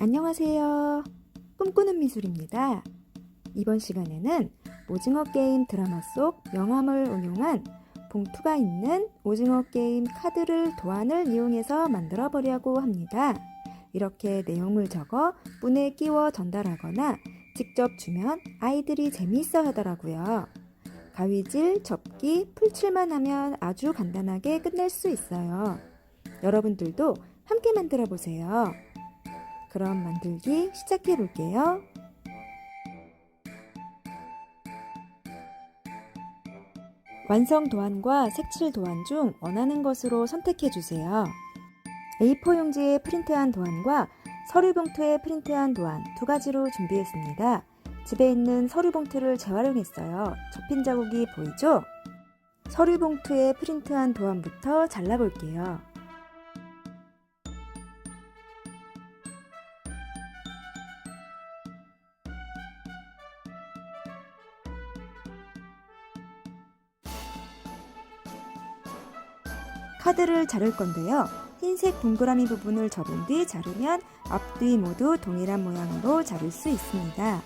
안녕하세요. 꿈꾸는 미술입니다. 이번 시간에는 오징어 게임 드라마 속 명함을 응용한 봉투가 있는 오징어 게임 카드를 도안을 이용해서 만들어 보려고 합니다. 이렇게 내용을 적어 문에 끼워 전달하거나 직접 주면 아이들이 재미있어 하더라고요. 가위질, 접기, 풀칠만 하면 아주 간단하게 끝낼 수 있어요. 여러분들도 함께 만들어 보세요. 그럼 만들기 시작해 볼게요. 완성 도안과 색칠 도안 중 원하는 것으로 선택해 주세요. A4 용지에 프린트한 도안과 서류 봉투에 프린트한 도안 두 가지로 준비했습니다. 집에 있는 서류 봉투를 재활용했어요. 접힌 자국이 보이죠? 서류 봉투에 프린트한 도안부터 잘라볼게요. 카드를 자를 건데요. 흰색 동그라미 부분을 접은 뒤 자르면 앞뒤 모두 동일한 모양으로 자를 수 있습니다.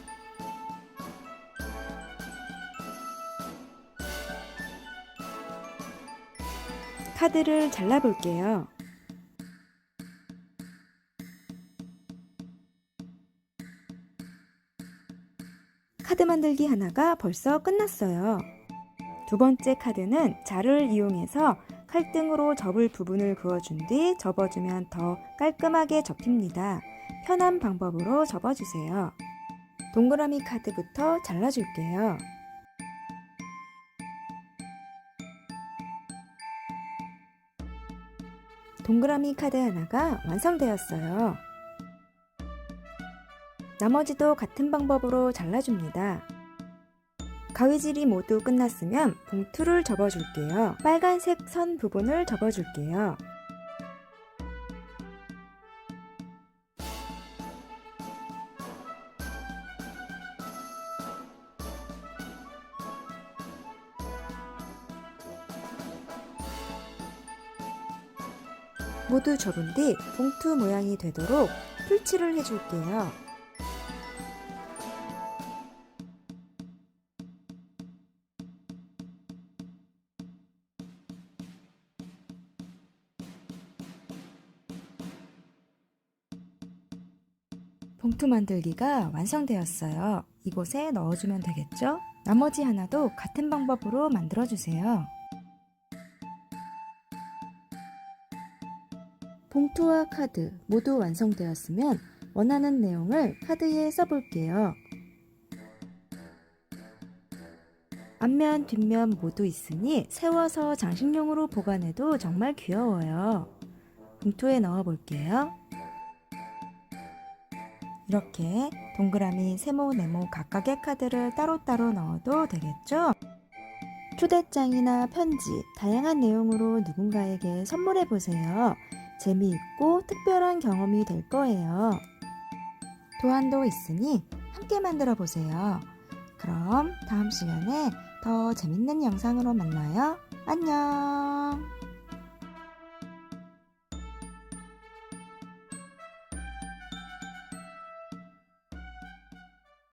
카드를 잘라볼게요. 카드 만들기 하나가 벌써 끝났어요. 두 번째 카드는 자를 이용해서 칼등으로 접을 부분을 그어준 뒤 접어주면 더 깔끔하게 접힙니다. 편한 방법으로 접어주세요. 동그라미 카드부터 잘라줄게요. 동그라미 카드 하나가 완성되었어요. 나머지도 같은 방법으로 잘라줍니다. 가위질이 모두 끝났으면 봉투를 접어줄게요. 빨간색 선 부분을 접어줄게요. 모두 접은 뒤 봉투 모양이 되도록 풀칠을 해줄게요. 봉투 만들기가 완성되었어요. 이곳에 넣어주면 되겠죠? 나머지 하나도 같은 방법으로 만들어주세요. 봉투와 카드 모두 완성되었으면 원하는 내용을 카드에 써볼게요. 앞면, 뒷면 모두 있으니 세워서 장식용으로 보관해도 정말 귀여워요. 봉투에 넣어볼게요. 이렇게 동그라미, 세모, 네모 각각의 카드를 따로따로 넣어도 되겠죠? 초대장이나 편지, 다양한 내용으로 누군가에게 선물해 보세요. 재미있고 특별한 경험이 될 거예요. 도안도 있으니 함께 만들어 보세요. 그럼 다음 시간에 더 재밌는 영상으로 만나요. 안녕!